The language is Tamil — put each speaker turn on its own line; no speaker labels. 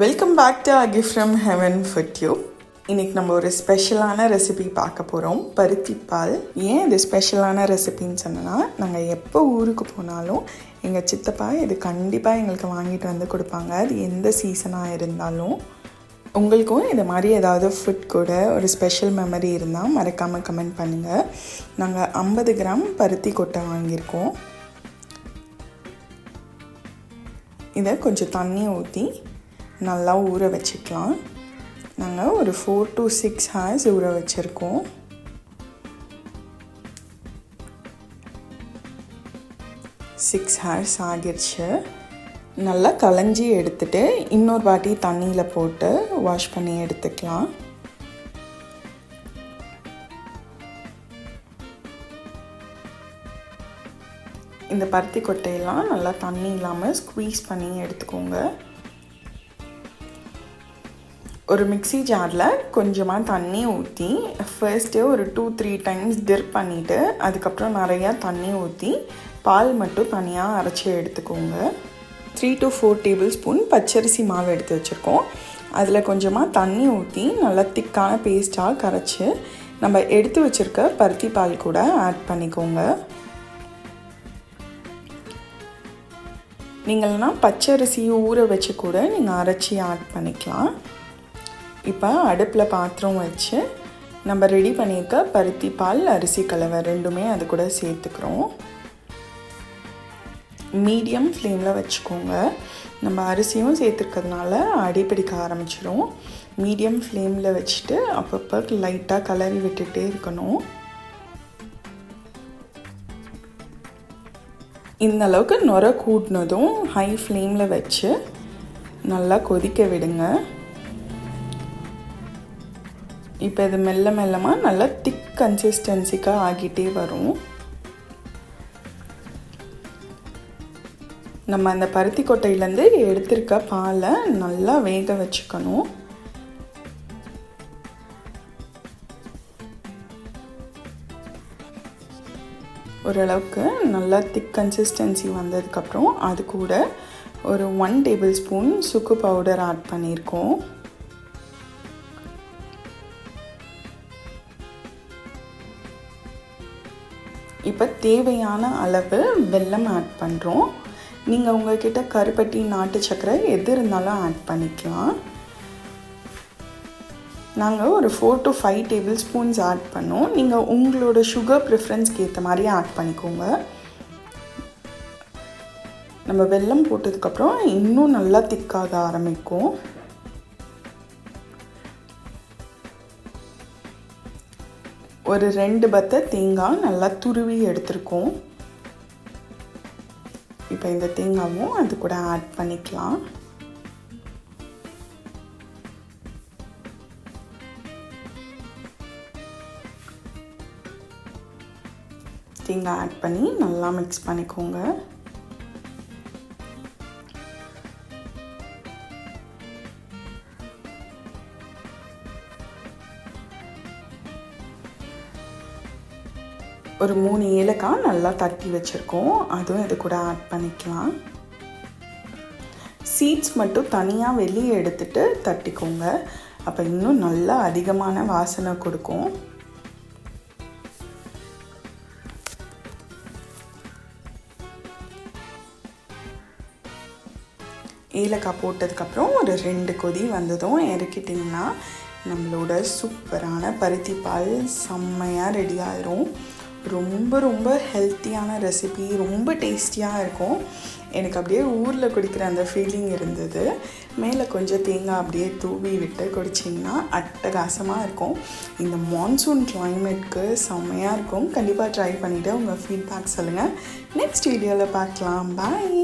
Welcome back to uh from heaven food you இன்னைக்கு நம்ம ஒரு ஸ்பெஷலான ரெசிபி பார்க்க போகிறோம் பருத்தி பால் ஏன் இது ஸ்பெஷலான ரெசிபின்னு சொன்னால் நாங்கள் எப்போ ஊருக்கு போனாலும் எங்கள் சித்தப்பா இது கண்டிப்பாக எங்களுக்கு வாங்கிட்டு வந்து கொடுப்பாங்க. அது எந்த சீசனாக இருந்தாலும். உங்களுக்கும் இது மாதிரி ஏதாவது ஃபுட் கூட ஒரு ஸ்பெஷல் மெமரி இருந்தால் மறக்காமல் கமெண்ட் பண்ணுங்கள் நாங்கள் ஐம்பது கிராம் பருத்தி கொட்டை வாங்கியிருக்கோம். இதை கொஞ்சம் தண்ணி ஊற்றி நல்லா ஊற வச்சுக்கலாம். நாங்கள் ஒரு ஃபோர் டு சிக்ஸ் ஹார்ஸ் ஊற வச்சுருக்கோம். சிக்ஸ் ஹார்ஸ் ஆகிடுச்சு. நல்லா களைஞ்சி எடுத்துட்டு இன்னொரு வாட்டி தண்ணியில் போட்டு வாஷ் பண்ணி எடுத்துக்கலாம். இந்த பருத்தி கொட்டையெல்லாம் நல்லா தண்ணி இல்லாமல் ஸ்க்வீஸ் பண்ணி எடுத்துக்கோங்க. ஒரு மிக்சி ஜாரில் கொஞ்சமாக தண்ணி ஊற்றி ஃபர்ஸ்ட்டு ஒரு டூ த்ரீ டைம்ஸ் டிர் பண்ணிவிட்டு அதுக்கப்புறம் நிறையா தண்ணி ஊற்றி பால் மட்டும் தனியாக அரைச்சி எடுத்துக்கோங்க. Three to four tablespoon பச்சரிசி மாவு எடுத்து வச்சுருக்கோம். அதில் கொஞ்சமாக தண்ணி ஊற்றி நல்லா திக்கான பேஸ்ட்டாக கரைச்சி நம்ம எடுத்து வச்சுருக்க பருத்தி பால் கூட ஆட் பண்ணிக்கோங்க. நீங்கள்னா பச்சரிசி ஊற வச்சு கூட நீங்கள் அரைச்சி ஆட் பண்ணிக்கலாம். இப்போ அடுப்பில் பாத்திரம் வச்சு நம்ம ரெடி பண்ணியிருக்க பருத்தி பால் அரிசி கலவை ரெண்டுமே அது கூட சேர்த்துக்கிறோம். மீடியம் ஃப்ளேமில் வச்சுக்கோங்க. நம்ம அரிசியும் சேர்த்துருக்கிறதுனால அடிப்பிடிக்க ஆரம்பிச்சிடும் மீடியம் ஃப்ளேமில் வச்சுட்டு அப்பப்போ லைட்டாக கலரி விட்டுகிட்டே இருக்கணும். இந்த அளவுக்கு நுர கூட்டினதும் ஹை ஃப்ளேமில் வச்சு நல்லா கொதிக்க விடுங்க. இப்போ இது மெல்ல மெல்லமாக நல்லா திக் கன்சிஸ்டன்சிக்காக ஆகிட்டே வரும். நம்ம அந்த பருத்தி கொட்டையிலேருந்து எடுத்திருக்க பாலை நல்லா வேக வச்சுக்கணும். ஓரளவுக்கு நல்லா திக் கன்சிஸ்டன்சி வந்ததுக்கப்புறம் அது கூட ஒரு ஒன் டேபிள் ஸ்பூன் சுக்கு பவுடர் ஆட் பண்ணியிருக்கோம். இப்போ தேவையான அளவு வெல்லம் ஆட் பண்ணுறோம் நீங்கள் உங்கள்கிட்ட கருப்பட்டி நாட்டு சக்கரை எது இருந்தாலும் ஆட் பண்ணிக்கலாம். நாங்கள் ஒரு four to five tablespoons add பண்ணோம். நீங்கள் உங்களோட சுகர் ப்ரிஃபரன்ஸ்க்கு ஏற்ற மாதிரி ஆட் பண்ணிக்கோங்க. நம்ம வெல்லம் போட்டதுக்கப்புறம் இன்னும் நல்லா திக்காக ஆரம்பிக்கும். ஒரு ரெண்டு பத்தை தேங்காய் நல்லா துருவி எடுத்திருக்கோம். இப்போ இந்த தேங்காவும் அது கூட ஆட் பண்ணிக்கலாம். தேங்காய் ஆட் பண்ணி நல்லா மிக்ஸ் பண்ணிக்கோங்க. ஒரு மூணு ஏலக்காய் நல்லா தட்டி வச்சுருக்கோம். அதுவும் இது கூட ஆட் பண்ணிக்கலாம். சீட்ஸ் மட்டும் தனியாக வெளியே எடுத்துட்டு தட்டிக்கோங்க. அப்போ இன்னும் நல்லா அதிகமான வாசனை கொடுக்கும். ஏலக்காய் போட்டதுக்கப்புறம் ஒரு ரெண்டு கொதி வந்ததும் இறக்கிட்டிங்கன்னா நம்மளோட சூப்பரான பருத்தி பால் செம்மையாக ரெடி ஆயிரும். ரொம்ப ரொம்ப ஹெல்த்தியான ரெசிபி ரொம்ப டேஸ்டியாக இருக்கும். எனக்கு அப்படியே ஊரில் குடிக்கிற அந்த ஃபீலிங் இருந்தது. மேலே கொஞ்சம் தேங்காய் அப்படியே தூவி விட்டு குடிச்சிங்கன்னா அட்டகாசமாக இருக்கும். இந்த மான்சூன் கிளைமேட்க்கு செம்மையாக இருக்கும். கண்டிப்பாக ட்ரை பண்ணிவிட்டு உங்கள் ஃபீட்பேக் சொல்லுங்கள் நெக்ஸ்ட் வீடியோவில் பார்க்கலாம். பாய்